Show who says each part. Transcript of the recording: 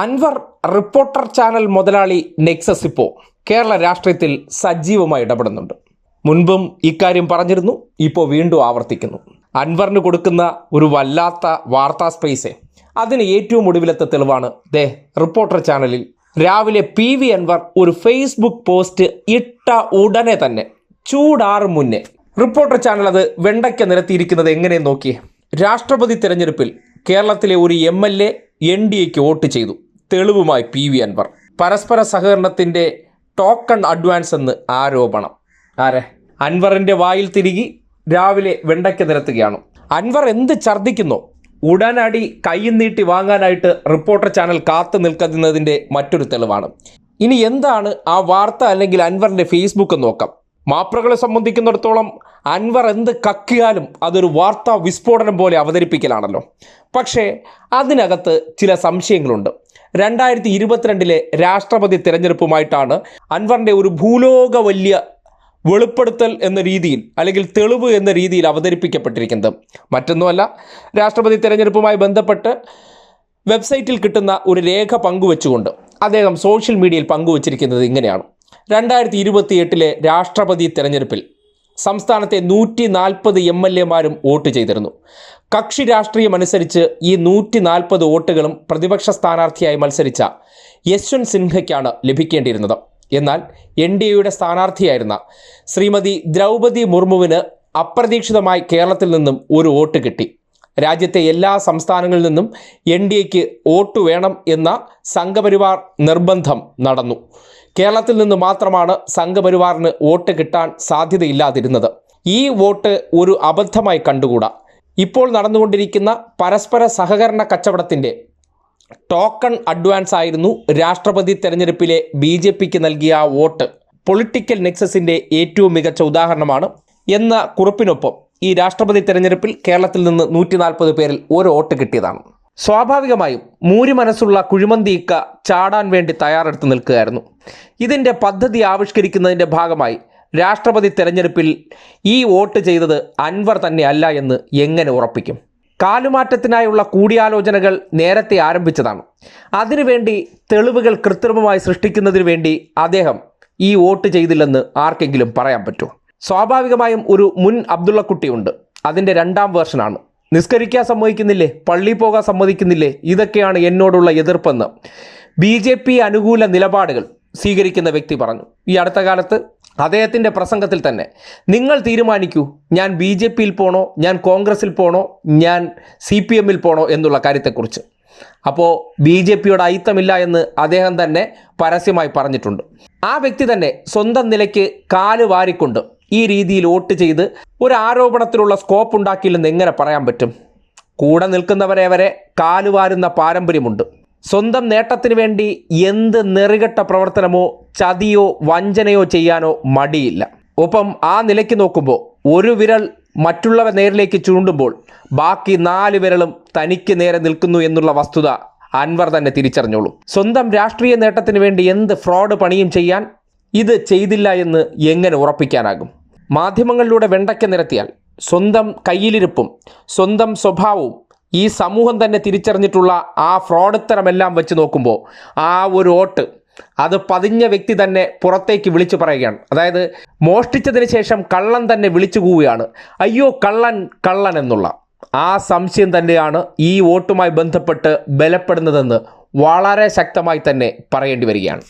Speaker 1: Anwar reporter channel മുതലാളി nexus ഇപ്പോൾ കേരള രാഷ്ട്രീയത്തിൽ സജീവമായി ഇടപെടുന്നുണ്ട്. മുൻപും ഇക്കാര്യം പറഞ്ഞിരുന്നു ഇപ്പോൾ വീണ്ടും ആവർത്തിക്കുന്നു. അൻവറിന് കൊടുക്കുന്ന ഒരു വല്ലാത്ത വാർത്താ സ്പേസ് അതിന് ഏറ്റവും ഒടുവിലത്തെ തെളിവാണ്. ദേ റിപ്പോർട്ടർ ചാനലിൽ രാവിലെ പി വി അൻവർ ഒരു ഫേസ്ബുക്ക് പോസ്റ്റ് ഇട്ട ഉടനെ തന്നെ ചൂടാറും മുന്നേ. റിപ്പോർട്ടർ ചാനൽ അത് വെണ്ടയ്ക്ക നിരത്തിയിരിക്കുന്നത് എങ്ങനെ നോക്കിയേ. രാഷ്ട്രപതി തിരഞ്ഞെടുപ്പിൽ കേരളത്തിലെ ഒരു M L A N D എക്ക് വോട്ട് ചെയ്തു. തെളിവുമായി പി വി അൻവർ. പരസ്പര സഹകരണത്തിന്റെ ടോക്കൺ അഡ്വാൻസ് എന്ന് ആരോപണം. ആരെ? അൻവറിന്റെ വായിൽ തിരികി രാവിലെ വെണ്ടയ്ക്ക് നിരത്തുകയാണ്. അൻവർ എന്ത് ഛർദ്ദിക്കുന്നു? ഉടനടി കൈയും നീട്ടി വാങ്ങാനായിട്ട് റിപ്പോർട്ടർ ചാനൽ കാത്തു നിൽക്കുന്നതിന്റെ മറ്റൊരു തെളിവാണ്. ഇനി എന്താണ് ആ വാർത്ത അല്ലെങ്കിൽ അൻവറിന്റെ ഫേസ്ബുക്ക് നോക്കാം? മാപ്രകളെ സംബന്ധിക്കുന്നിടത്തോളം അൻവർ എന്ത് കക്കിയാലും അതൊരു വാർത്താ വിസ്ഫോടനം പോലെ അവതരിപ്പിക്കലാണല്ലോ. പക്ഷേ അതിനകത്ത് ചില സംശയങ്ങളുണ്ട്. രണ്ടായിരത്തി ഇരുപത്തിരണ്ടിലെ രാഷ്ട്രപതി തിരഞ്ഞെടുപ്പുമായിട്ടാണ് അൻവറിന്റെ ഒരു ഭൂലോക വലിയ വെളിപ്പെടുത്തൽ എന്ന രീതിയിൽ അല്ലെങ്കിൽ തെളിവ് എന്ന രീതിയിൽ അവതരിപ്പിക്കപ്പെട്ടിരിക്കുന്നത്. മറ്റൊന്നുമല്ല രാഷ്ട്രപതി തിരഞ്ഞെടുപ്പുമായി ബന്ധപ്പെട്ട് വെബ്സൈറ്റിൽ കിട്ടുന്ന ഒരു രേഖ പങ്കുവെച്ചുകൊണ്ട് അദ്ദേഹം സോഷ്യൽ മീഡിയയിൽ പങ്കുവച്ചിരിക്കുന്നത് ഇങ്ങനെയാണ്. രണ്ടായിരത്തി ഇരുപത്തിയെട്ടിലെ രാഷ്ട്രപതി തെരഞ്ഞെടുപ്പിൽ സംസ്ഥാനത്തെ നൂറ്റി നാൽപ്പത് എം എൽ എമാരും വോട്ട് ചെയ്തിരുന്നു. കക്ഷി രാഷ്ട്രീയമനുസരിച്ച് ഈ നൂറ്റി നാൽപ്പത് വോട്ടുകളും പ്രതിപക്ഷ സ്ഥാനാർത്ഥിയായി മത്സരിച്ച യശ്വന്ത് സിൻഹയ്ക്കാണ് ലഭിക്കേണ്ടിയിരുന്നത്. എന്നാൽ എൻ ഡി എയുടെ സ്ഥാനാർത്ഥിയായിരുന്ന ശ്രീമതി ദ്രൗപതി മുർമുവിന് അപ്രതീക്ഷിതമായി കേരളത്തിൽ നിന്നും ഒരു വോട്ട് കിട്ടി. രാജ്യത്തെ എല്ലാ സംസ്ഥാനങ്ങളിൽ നിന്നും എൻ ഡി എക്ക് വോട്ട് വേണം എന്ന സംഘപരിവാർ നിർബന്ധം നടന്നു. കേരളത്തിൽ നിന്ന് മാത്രമാണ് സംഘപരിവാറിന് വോട്ട് കിട്ടാൻ സാധ്യതയില്ലാതിരുന്നത്. ഈ വോട്ട് ഒരു അബദ്ധമായി കണ്ടുകൂടാ. ഇപ്പോൾ നടന്നുകൊണ്ടിരിക്കുന്ന പരസ്പര സഹകരണ കച്ചവടത്തിന്റെ ടോക്കൺ അഡ്വാൻസ് ആയിരുന്നു രാഷ്ട്രപതി തെരഞ്ഞെടുപ്പിലെ ബി ജെ പിക്ക് നൽകിയ വോട്ട്. പൊളിറ്റിക്കൽ നെക്സസിന്റെ ഏറ്റവും മികച്ച ഉദാഹരണമാണ് എന്ന കുറിപ്പിനൊപ്പം ഈ രാഷ്ട്രപതി തെരഞ്ഞെടുപ്പിൽ കേരളത്തിൽ നിന്ന് നൂറ്റി നാൽപ്പത് പേരിൽ ഒരു വോട്ട് കിട്ടിയതാണ്. സ്വാഭാവികമായും മൂരി മനസ്സുള്ള കുഴിമന്തി ഇക്ക ചാടാൻ വേണ്ടി തയ്യാറെടുത്ത് നിൽക്കുകയായിരുന്നു. ഇതിന്റെ പദ്ധതി ആവിഷ്കരിക്കുന്നതിന്റെ ഭാഗമായി രാഷ്ട്രപതി തെരഞ്ഞെടുപ്പിൽ ഈ വോട്ട് ചെയ്തത് അൻവർ തന്നെ അല്ല എന്ന് എങ്ങനെ ഉറപ്പിക്കും? കാലുമാറ്റത്തിനായുള്ള കൂടിയാലോചനകൾ നേരത്തെ ആരംഭിച്ചതാണ്. അതിനുവേണ്ടി തെളിവുകൾ കൃത്രിമമായി സൃഷ്ടിക്കുന്നതിനു വേണ്ടി അദ്ദേഹം ഈ വോട്ട് ചെയ്തില്ലെന്ന് ആർക്കെങ്കിലും പറയാൻ പറ്റുമോ? സ്വാഭാവികമായും ഒരു മുൻ അബ്ദുള്ളക്കുട്ടിയുണ്ട് അതിന്റെ രണ്ടാം വേർഷനാണ് നിസ്കരിക്കാൻ സമ്മതിക്കുന്നില്ലേ? പള്ളി പോകാൻ സമ്മതിക്കുന്നില്ലേ? ഇതൊക്കെയാണ് എന്നോടുള്ള എതിർപ്പെന്ന് ബി ജെ പി അനുകൂല നിലപാടുകൾ സ്വീകരിക്കുന്ന വ്യക്തി പറഞ്ഞു. ഈ അടുത്ത കാലത്ത് അദ്ദേഹത്തിന്റെ പ്രസംഗത്തിൽ തന്നെ നിങ്ങൾ തീരുമാനിക്കൂ. ഞാൻ ബി ജെ പിയിൽ പോണോ? ഞാൻ കോൺഗ്രസിൽ പോണോ? ഞാൻ സി പി എമ്മിൽ പോണോ? എന്നുള്ള കാര്യത്തെക്കുറിച്ച്. അപ്പോൾ ബി ജെ പിയുടെ അയിത്തമില്ല എന്ന് അദ്ദേഹം തന്നെ പരസ്യമായി പറഞ്ഞിട്ടുണ്ട്. ആ വ്യക്തി തന്നെ സ്വന്തം നിലയ്ക്ക് കാൽ വാരിക്കൊണ്ട് ഈ രീതിയിൽ വോട്ട് ചെയ്ത് ഒരു ആരോപണത്തിലുള്ള സ്കോപ്പ് ഉണ്ടാക്കിയില്ലെന്ന് എങ്ങനെ പറയാൻ പറ്റും? കൂടെ നിൽക്കുന്നവരെ വരെ കാലുവാരുന്ന പാരമ്പര്യമുണ്ട്. സ്വന്തം നേട്ടത്തിന് വേണ്ടി എന്ത് നെറുകെട്ട പ്രവർത്തനമോ ചതിയോ വഞ്ചനയോ ചെയ്യാനോ മടിയില്ല. ഒപ്പം ആ നിലയ്ക്ക് നോക്കുമ്പോൾ ഒരു വിരൽ മറ്റുള്ളവ നേരിലേക്ക് ചൂണ്ടുമ്പോൾ ബാക്കി നാല് വിരലും തനിക്ക് നേരെ നിൽക്കുന്നു എന്നുള്ള വസ്തുത അൻവർ തന്നെ തിരിച്ചറിഞ്ഞോളൂ. സ്വന്തം രാഷ്ട്രീയ നേട്ടത്തിന് വേണ്ടി എന്ത് ഫ്രോഡ് പണിയും ചെയ്യാൻ ഇത് ചെയ്തില്ല എന്ന് എങ്ങനെ ഉറപ്പിക്കാനാകും? മാധ്യമങ്ങളിലൂടെ വെണ്ടയ്ക്ക നിരത്തിയാൽ സ്വന്തം കയ്യിലിരിപ്പും സ്വന്തം സ്വഭാവവും ഈ സമൂഹം തന്നെ തിരിച്ചറിഞ്ഞിട്ടുള്ള ആ ഫ്രോഡത്തരമെല്ലാം വെച്ച് നോക്കുമ്പോൾ ആ ഒരു വോട്ട് അത് പതിഞ്ഞ വ്യക്തി തന്നെ പുറത്തേക്ക് വിളിച്ചു പറയുകയാണ്. അതായത് മോഷ്ടിച്ചതിന് ശേഷം കള്ളൻ തന്നെ വിളിച്ചു കൂവുകയാണ്. അയ്യോ കള്ളൻ കള്ളൻ എന്നുള്ള ആ സംശയം തന്നെയാണ് ഈ വോട്ടുമായി ബന്ധപ്പെട്ട് ബലപ്പെടുന്നതെന്ന് വളരെ ശക്തമായി തന്നെ പറയേണ്ടി വരികയാണ്.